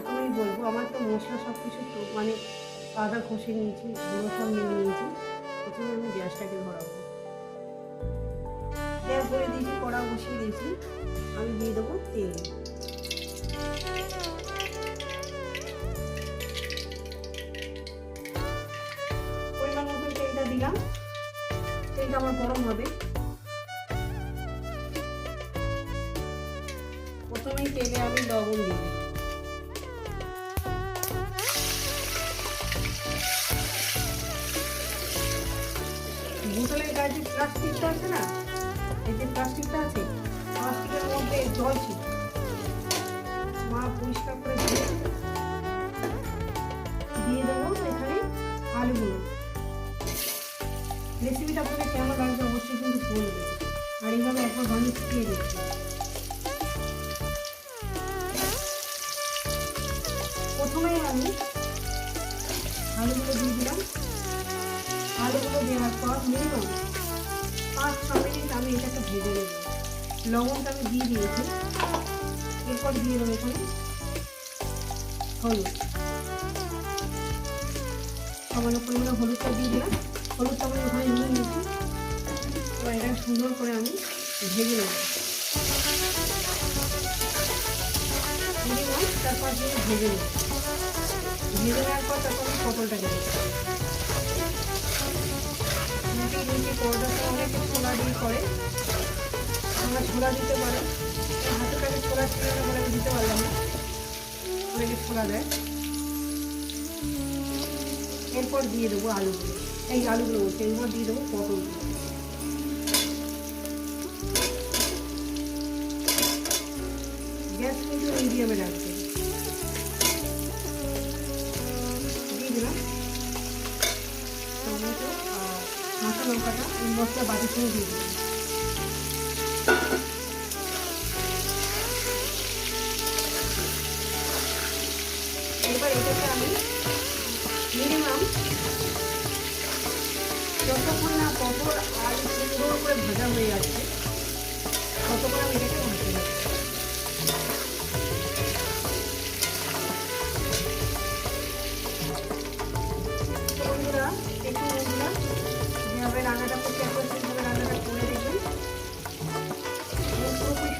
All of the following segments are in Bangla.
প্রথমেই বলব, আমার তো মশলা সব কিছু তো মানে আদা কষে নিয়েছি, গুঁড়ো সব নিয়ে নিয়েছি। প্রথমে আমি গ্যাসটাকে ধরাবো গ্যাস ধরে দিয়েছি, কড়া বসিয়ে দিয়েছি। আমি দিয়ে দেবো তেল। আমার গরম হবে। প্রথমেই তেলে আমি লবণ দিই বোতলের গায়ে যে প্লাস্টিকটা আছে না, এই যে প্লাস্টিকটা আছে, প্লাস্টিকের মধ্যে জল ছিল। মা পরিষ্কার করে দিয়েছে দিয়ে দেবো এখানে আলুগুলো। রেসিপিটা আপনাদের কেমন লাগবে অবশ্যই কিন্তু বলবে আর এইভাবে একবার বানিয়ে ফুটিয়ে দিচ্ছি প্রথমেই আমি আলুগুলো দিয়ে দিলাম। আলুগুলো দেওয়ার পর মিনিমাম পাঁচ ছ মিনিট আমি এটাকে ভেজে নেব। লবণটা আমি দিয়ে দিয়েছি। এরপর দিয়ে দেবো এখানে হলুদ। সামান্য পরিমাণে হলুদটা দিয়ে দিলাম। হলুদটা আমি ওখানে নিয়ে নিয়েছি এবার এটাকে সুন্দর করে আমি ভেজে নেব। মিনিট ভেজে নেব। ভেজে নেওয়ার পর তারপর আমি অনেকে দিয়েছি পরোটাতে অনেকে দিয়ে করে। আমরা ছোলা দিতে পারি। হাতে কাছে ছোলা ছিল দিতে পারলাম না। অনেকে দেয়। এরপর দিয়ে দেবো আলুগুলো। এই আলুগুলো বলছি, এরপর দিয়ে দেবো পটলগুলো গ্যাস কিন্তু মিডিয়ামে রাখবে। দিয়ে দিলাম। লঙ্কাটা এই মশলা বাটির সঙ্গে দিয়ে দিলাম। এবার এটাকে আমি মিনিমাম যতক্ষণ না পটল আর সুন্দর করে ভাজা হয়ে যাচ্ছে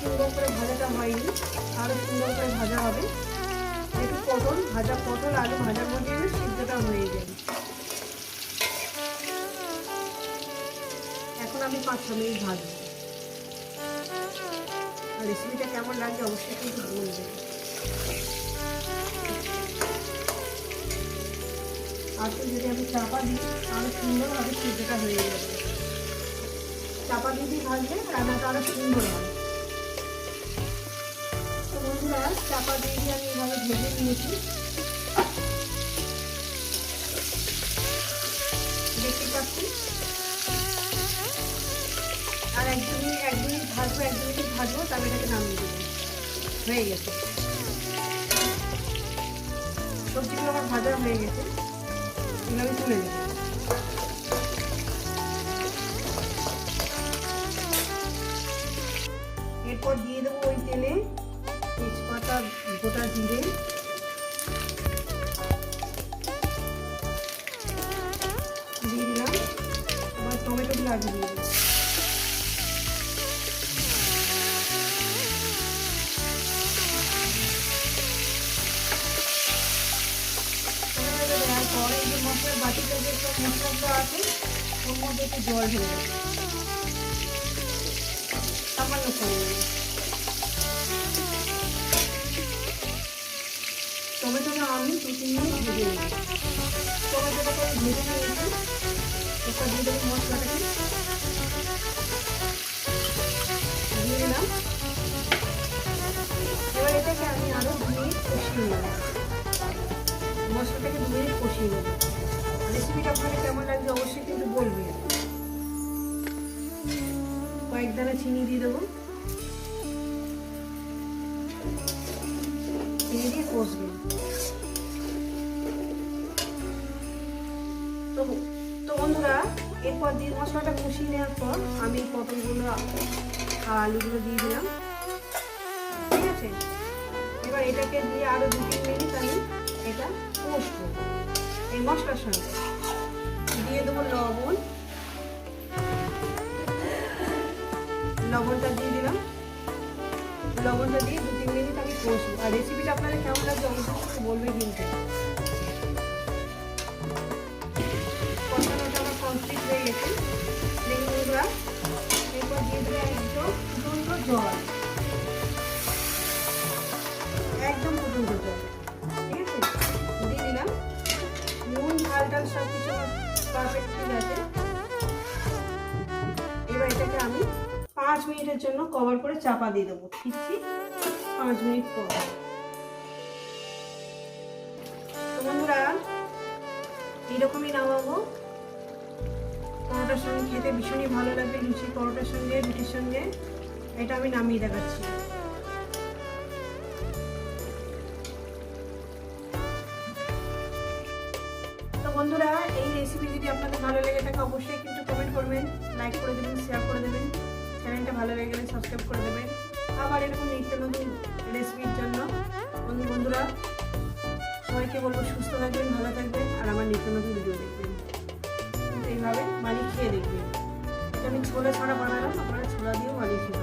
সুন্দর করে ভাজাটা হয়নি আরও সুন্দর করে ভাজা হবে। পটল পটল মধ্যে হয়ে এখন আমি পাঁচ ছ মিনিট আর রেসিপিটা কেমন লাগছে অবশ্যই কিন্তু বলবেন। তো যদি আমি চাপা দিই, তাহলে সুন্দরভাবে সিদ্ধটা হয়ে যাবে। চাপা দিয়ে দিয়ে ভাজলে রান্নাটা আরও সুন্দর হয় বন্ধুরা, চাপা দিয়ে দিয়ে আমি এভাবে ভেজে নিয়েছি। দেখতে পাচ্ছি? আর এক দু মিনিট এক মিনিট ভাজবো এক দু মিনিট ভাজবো, তারপরে এটাকে নামিয়ে দেবো। হয়ে গেছে। সবজিগুলো আমার ভাজা হয়ে গেছে। এগুলো আমি তুলে নেব। এরপর দিয়ে দেবো ওই তেলে তেজপাতা, গোটা জিরে। দিয়ে দিলাম। এবার টমেটোগুলো আগে দিয়ে যে মশলার বাটিতে যে আছে, ওর মধ্যে একটু জল ঢেলে সামান্য পরিমাণে টমেটোটা আমি দু তিন মিনিট ভেজে নেব টমেটোটাকে আমি ভেজে নিয়েছি এরপর দিয়ে দেবো মশলাটাকে দিয়ে দিলাম এবার এটাকে আমি আরও দু মিনিট কষিয়ে নেব। মশলাটাকে দু মিনিট কষিয়ে নেব রেসিপিটা আপনাকে কেমন লাগছে অবশ্যই কিন্তু বলবেন। কয়েক দানা চিনি দিয়ে দেবো। চিনি দিয়ে কষবেন তো তো বন্ধুরা, এরপর দিয়ে মশলাটা কষিয়ে নেওয়ার পর আমি পটলগুলো আলুগুলো দিয়ে দিলাম। ঠিক আছে? এবার এটাকে দিয়ে আরও দু তিন মিনিট আমি এটা কষবো। এই মশলার সঙ্গে। দিয়ে দেবো লবণ। লবণটা দিয়ে দিলাম। লবণটা দিয়ে দু তিন মিনিট আমি কষবো। আর রেসিপিটা আপনারা কেমন লাগছে অবশ্যই বলবে কিন্তু। আমার একদম একদম ঠিক আছে? দিয়ে দিলাম। নুন ঝাল টাল সব কিছু পারফেক্ট ঠিক আছে পাঁচ মিনিটের জন্য কভার করে চাপা দিয়ে দেবো। ঠিকছি পাঁচ মিনিট পর। বন্ধুরা, এইরকমই নামাবো। পরোটার সঙ্গে খেতে ভীষণই ভালো লাগবে, লুচি পরোটার সঙ্গে, রুটির সঙ্গে। এটা আমি নামিয়ে দেখাচ্ছি। তো বন্ধুরা, এই রেসিপি যদি আপনাদের ভালো লেগে থাকে, অবশ্যই কিন্তু কমেন্ট করবেন লাইক করে দেবেন শেয়ার করে দেবেন। চ্যানেলটা ভালো লেগে গেলে সাবস্ক্রাইব করে দেবেন। আবার এরকম নিত্য নতুন রেসিপির জন্য, বন্ধু বন্ধুরা, সবাইকে বলব সুস্থ থাকবেন, ভালো থাকবেন, আর আমার নিত্য নতুন ভিডিও দেখবেন। এইভাবে মালিক খেয়ে দেখবেন। আমি ছোলা ছাড়া বানালাম, আপনারা ছোলা দিয়েও মালিক খেয়ে